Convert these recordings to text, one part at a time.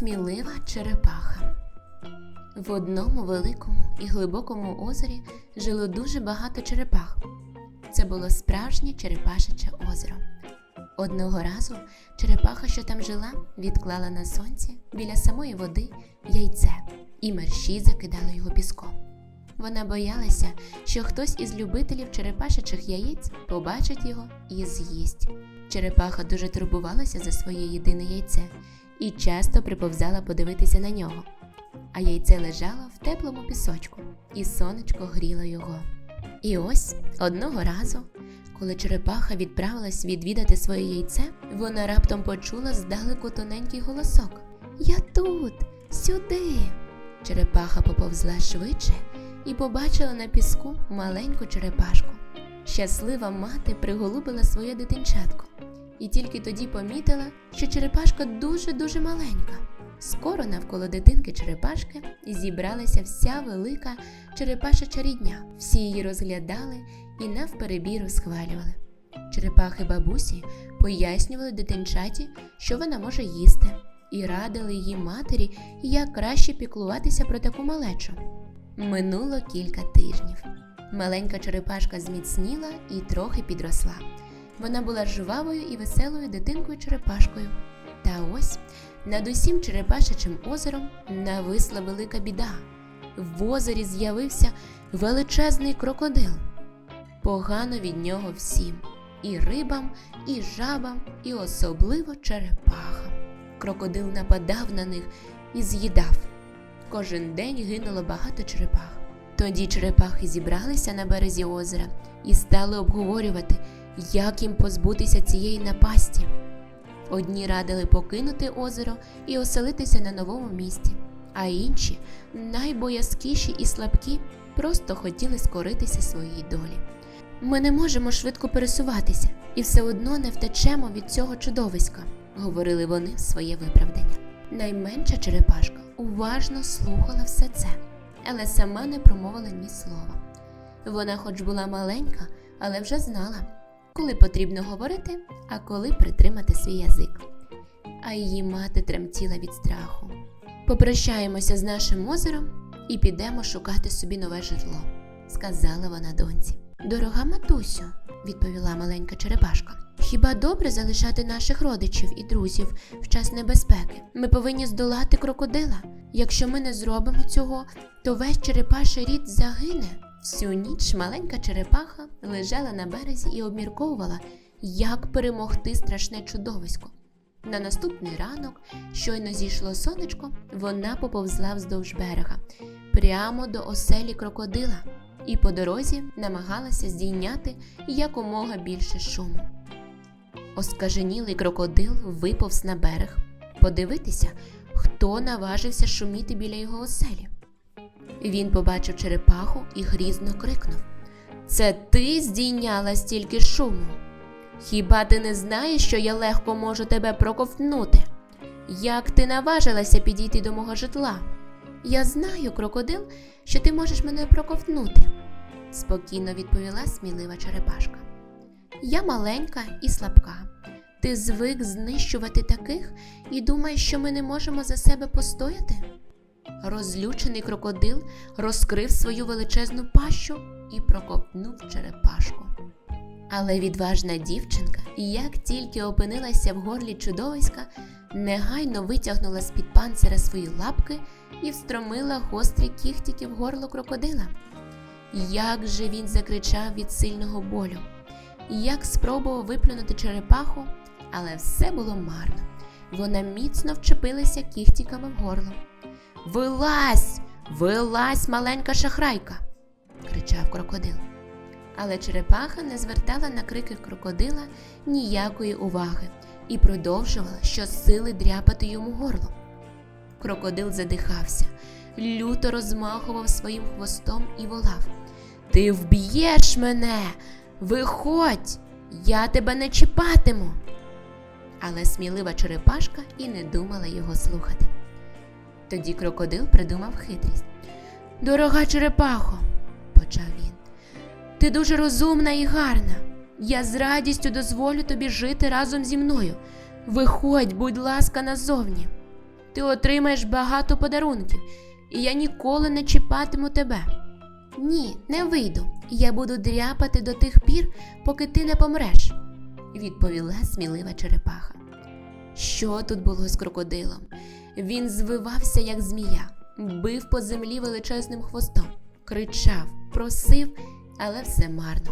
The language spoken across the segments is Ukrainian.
Смілива черепаха. В одному великому і глибокому озері жило дуже багато черепах. Це було справжнє черепашече озеро. Одного разу черепаха, що там жила, відклала на сонці біля самої води яйце, і мерщі закидали його піском. Вона боялася, що хтось із любителів черепашечих яєць побачить його і з'їсть. Черепаха дуже турбувалася за своє єдине яйце і часто приповзала подивитися на нього. А яйце лежало в теплому пісочку, і сонечко гріло його. І ось одного разу, коли черепаха відправилась відвідати своє яйце, вона раптом почула здалеку тоненький голосок: Я тут, сюди. Черепаха поповзла швидше і побачила на піску маленьку черепашку. Щаслива мати приголубила своє дитинчатко і тільки тоді помітила, що черепашка дуже-дуже маленька. Скоро навколо дитинки черепашки зібралася вся велика черепашача рідня. Всі її розглядали і навперебір схвалювали. Черепахи бабусі пояснювали дитинчаті, що вона може їсти, і радили її матері, як краще піклуватися про таку малечу. Минуло кілька тижнів. Маленька черепашка зміцніла і трохи підросла. Вона була жвавою і веселою дитинкою черепашкою. Та ось над усім черепашечим озером нависла велика біда. В озері з'явився величезний крокодил. Погано від нього всім і рибам, і жабам, і особливо черепахам. Крокодил нападав на них і з'їдав. Кожен день гинуло багато черепах. Тоді черепахи зібралися на березі озера і стали обговорювати, як їм позбутися цієї напасті. Одні радили покинути озеро і оселитися на новому місці, а інші, найбоязкіші і слабкі, просто хотіли скоритися своїй долі. Ми не можемо швидко пересуватися і все одно не втечемо від цього чудовиська, говорили вони в своє виправдання. Найменша черепашка уважно слухала все це, але сама не промовила ні слова. Вона, хоч була маленька, але вже знала, коли потрібно говорити, а коли притримати свій язик. А її мати тремтіла від страху. Попрощаємося з нашим озером і підемо шукати собі нове житло, сказала вона доньці. Дорога матусю, відповіла маленька черепашка. Хіба добре залишати наших родичів і друзів в час небезпеки? Ми повинні здолати крокодила. Якщо ми не зробимо цього, то весь черепаший рід загине. Всю ніч маленька черепаха лежала на березі і обмірковувала, як перемогти страшне чудовисько. На наступний ранок, щойно зійшло сонечко, вона поповзла вздовж берега, прямо до оселі крокодила, і по дорозі намагалася здійняти якомога більше шуму. Оскаженілий крокодил виповз на берег подивитися, хто наважився шуміти біля його оселі. Він побачив черепаху і грізно крикнув: Це ти здійняла стільки шуму? Хіба ти не знаєш, що я легко можу тебе проковтнути? Як ти наважилася підійти до мого житла? Я знаю, крокодил, що ти можеш мене проковтнути, спокійно відповіла смілива черепашка. Я маленька і слабка. Ти звик знищувати таких і думаєш, що ми не можемо за себе постояти? Розлючений крокодил розкрив свою величезну пащу і проковтнув черепашку. Але відважна дівчинка, як тільки опинилася в горлі чудовиська, негайно витягнула з-під панцира свої лапки і встромила гострі кіхтики в горло крокодила. Як же він закричав від сильного болю, як спробував виплюнути черепаху, але все було марно. Вона міцно вчепилася кіхтиками в горло. Вилазь, вилазь, маленька шахрайка, кричав крокодил. Але черепаха не звертала на крики крокодила ніякої уваги і продовжувала щосили дряпати йому горло. Крокодил задихався, люто розмахував своїм хвостом і волав: Ти вб'єш мене! Виходь, я тебе не чіпатиму. Але смілива черепашка і не думала його слухати. Тоді крокодил придумав хитрість. Дорога черепахо, почав він, ти дуже розумна і гарна. Я з радістю дозволю тобі жити разом зі мною. Виходь, будь ласка, назовні. ти отримаєш багато подарунків, і я ніколи не чіпатиму тебе. Ні, не вийду. Я буду дряпати до тих пір, поки ти не помреш, відповіла смілива черепаха. Що тут було з крокодилом? Він звивався, як змія, бив по землі величезним хвостом, кричав, просив, але все марно.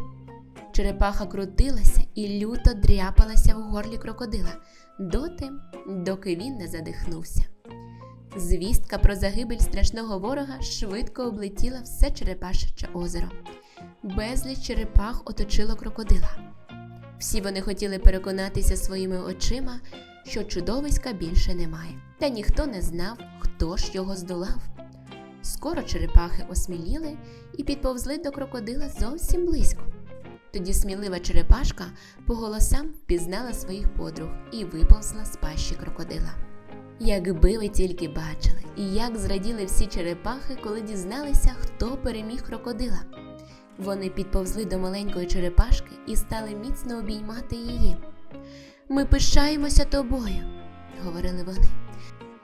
Черепаха крутилася і люто дряпалася в горлі крокодила доти, доки він не задихнувся. Звістка про загибель страшного ворога швидко облетіла все Черепашече озеро. Безліч черепах оточило крокодила. Всі вони хотіли переконатися своїми очима, що чудовиська більше немає, та ніхто не знав, хто ж його здолав. Скоро черепахи осміліли і підповзли до крокодила зовсім близько. Тоді смілива черепашка по голосам впізнала своїх подруг і виповзла з пащі крокодила. Якби ви тільки бачили, і як зраділи всі черепахи, коли дізналися, хто переміг крокодила. Вони підповзли до маленької черепашки і стали міцно обіймати її. Ми пишаємося тобою, говорили вони.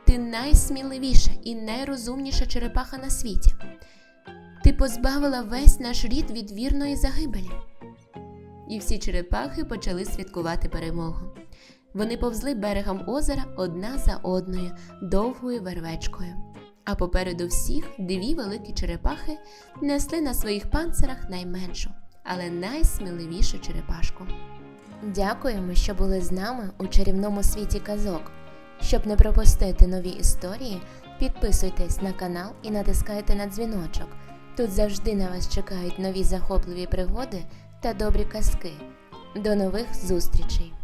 Ти найсміливіша і найрозумніша черепаха на світі. Ти позбавила весь наш рід від вірної загибелі. І всі черепахи почали святкувати перемогу. Вони повзли берегом озера одна за одною довгою вервечкою. А попереду всіх дві великі черепахи несли на своїх панцирах найменшу, але найсміливішу черепашку. Дякуємо, що були з нами у чарівному світі казок. Щоб не пропустити нові історії, підписуйтесь на канал і натискайте на дзвіночок. Тут завжди на вас чекають нові захопливі пригоди та добрі казки. До нових зустрічей!